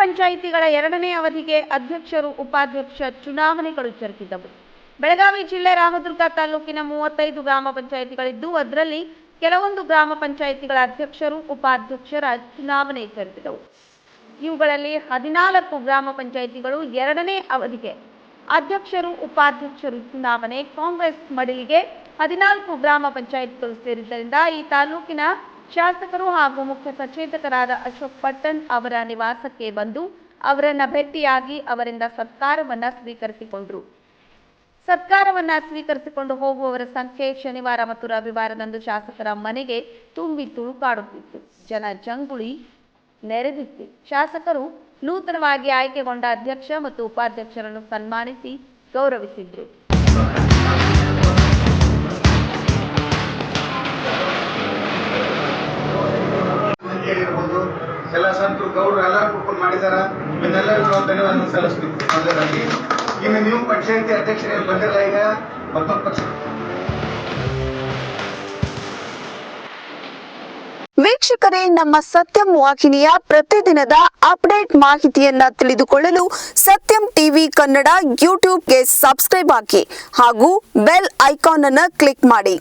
ಪಂಚಾಯಿತಿಗಳ ಎರಡನೇ ಅವಧಿಗೆ ಅಧ್ಯಕ್ಷರು, ಉಪಾಧ್ಯಕ್ಷ ಚುನಾವಣೆಗಳು ಜರುಗಿದವು. ಬೆಳಗಾವಿ ಜಿಲ್ಲೆ ರಾಮದುರ್ಗ ತಾಲೂಕಿನ ಮೂವತ್ತೈದು ಗ್ರಾಮ ಪಂಚಾಯಿತಿಗಳಿದ್ದು, ಅದರಲ್ಲಿ ಕೆಲವೊಂದು ಗ್ರಾಮ ಪಂಚಾಯಿತಿಗಳ ಅಧ್ಯಕ್ಷರು, ಉಪಾಧ್ಯಕ್ಷರ ಚುನಾವಣೆ ಜರುಗಿದವು. ಇವುಗಳಲ್ಲಿ ಹದಿನಾಲ್ಕು ಗ್ರಾಮ ಪಂಚಾಯಿತಿಗಳು ಎರಡನೇ ಅವಧಿಗೆ ಅಧ್ಯಕ್ಷರು, ಉಪಾಧ್ಯಕ್ಷರು ಚುನಾವಣೆ ಕಾಂಗ್ರೆಸ್ ಮಡಿಲಿಗೆ ಹದಿನಾಲ್ಕು ಗ್ರಾಮ ಪಂಚಾಯಿತಿಗಳು ಸೇರಿದ್ದರಿಂದ ಈ ತಾಲೂಕಿನ ಶಾಸಕರು ಹಾಗೂ ಮುಖ್ಯ ಸಚೇತಕರಾದ ಅಶೋಕ್ ಪಟ್ಟಣ್ ಅವರ ನಿವಾಸಕ್ಕೆ ಬಂದು ಅವರನ್ನ ಭೇಟಿಯಾಗಿ ಅವರಿಂದ ಸತ್ಕಾರವನ್ನ ಸ್ವೀಕರಿಸಿಕೊಂಡರು. ಸತ್ಕಾರವನ್ನ ಸ್ವೀಕರಿಸಿಕೊಂಡು ಹೋಗುವವರ ಸಂಖ್ಯೆ ಶನಿವಾರ ಮತ್ತು ರವಿವಾರದಂದು ಶಾಸಕರ ಮನೆಗೆ ತುಂಬಿ ತುಳುಕಾಡುತ್ತಿತ್ತು. ಜನ ಜಂಗುಳಿ ನೆರೆದಿತ್ತು. ಶಾಸಕರು ನೂತನವಾಗಿ ಆಯ್ಕೆಗೊಂಡ ಅಧ್ಯಕ್ಷ ಮತ್ತು ಉಪಾಧ್ಯಕ್ಷರನ್ನು ಸನ್ಮಾನಿಸಿ ಗೌರವಿಸಿದ್ರು. ಇರ್ಬೋದು ಎಲ್ಲ ಸಂತರು ಗೌರವ ಎಲ್ಲರೂ ಕೂತ್ಕೊಂಡು ಮಾಡಿದಾರ. ಇವನ್ನೆಲ್ಲರಿಗೂ ಧನ್ಯವಾದ ಸಲ್ಲಿಸ್ಬೇಕು ಮೊದಲಾಗಿ ಇನ್ನು ನೀವು ಪಂಚಾಯತಿ ಅಧ್ಯಕ್ಷರೇ ಬಂದಿಲ್ಲ ಈಗ, ಮತ್ತೊಂದು ಪಕ್ಷ. ವೀಕ್ಷಕರೇ, ನಮ್ಮ ಸತ್ಯಂ ವಾಹಿನಿಯ ಪ್ರತಿದಿನದ ಅಪ್ಡೇಟ್ ಮಾಹಿತಿಯನ್ನ ತಿಳಿದುಕೊಳ್ಳಲು ಸತ್ಯಂ ಟಿವಿ ಕನ್ನಡ ಯೂಟ್ಯೂಬ್ಗೆ ಸಬ್ಸ್ಕ್ರೈಬ್ ಹಾಕಿ ಹಾಗೂ ಬೆಲ್ ಐಕಾನ್ ಅನ್ನು ಕ್ಲಿಕ್ ಮಾಡಿ.